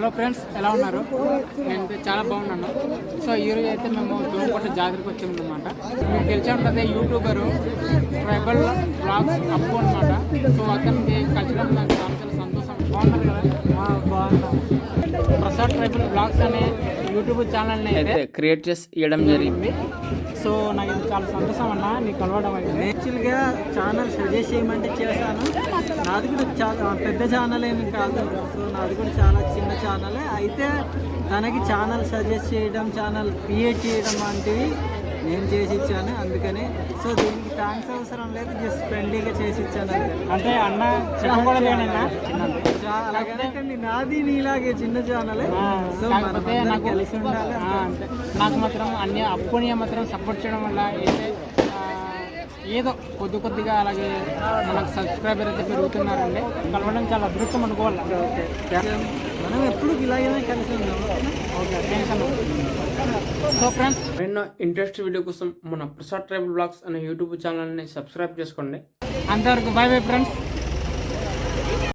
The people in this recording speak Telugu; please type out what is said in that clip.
హలో ఫ్రెండ్స్ ఎలా ఉన్నారు? నేను చాలా బాగున్నాను. సో ఈరోజు అయితే మేము దోమకోట జాతరకు వచ్చాము అనమాట మీకు తెలిసే ఉంటుంది యూట్యూబరు ట్రైబల్ బ్లాగ్స్ అప్పు అనమాట సో అతనికి కల్చరల్ నాకు చాలా చాలా సంతోషం. బాగున్నారు కదా? బాగున్నాం. ప్రసాద్ ట్రైబల్ బ్లాగ్స్ అనే యూట్యూబ్ ఛానల్ని అయితే క్రియేట్ చేసి ఇవ్వడం జరిగింది. సో నాకు ఇది చాలా సంతోషం అన్న నీకు కలవడం అయితే యాక్చువల్గా ఛానల్ సజెస్ట్ చేయమంటే చేశాను. నాది కూడా చాలా పెద్ద ఛానల్ ఏమి కాదు. సో నాది కూడా చాలా చిన్న ఛానలే అయితే తనకి ఛానల్ సజెస్ట్ చేయడం ఛానల్ క్రియేట్ చేయడం వంటివి నేను చేసి ఇచ్చాను. అందుకని సో దీనికి థ్యాంక్స్ అవసరం లేదు. జస్ట్ ఫ్రెండ్లీగా చేసి ఇచ్చాను. అంటే అన్న చెప్పకూడదేనన్నా చిన్నది చా- అలాగనకండి నాది నీలాగే చిన్న ఛానలే. కాకపోతే నాకు కలిసి ఉండాలి. నాకు మాత్రం అన్ని అప్పుని మాత్రం సపోర్ట్ చేయడం వల్ల అయితే ఏదో కొద్ది కొద్దిగా అలాగే మనకు సబ్స్క్రైబర్ అయితే పెరుగుతున్నారండి. కలవడం చాలా అదృష్టం అనుకోవాలి? మనం ఎప్పుడు ఇలాగైనా కలిసి ఓకే టెన్షన్ సో ఫ్రెండ్స్ ఎన్నో ఇంట్రెస్ట్ వీడియో కోసం మన ప్రసాద్ ట్రైబల్ బ్లాగ్స్ అనే యూట్యూబ్ ఛానల్ని సబ్స్క్రైబ్ చేసుకోండి. అంతవరకు బాయ్ బాయ్ ఫ్రెండ్స్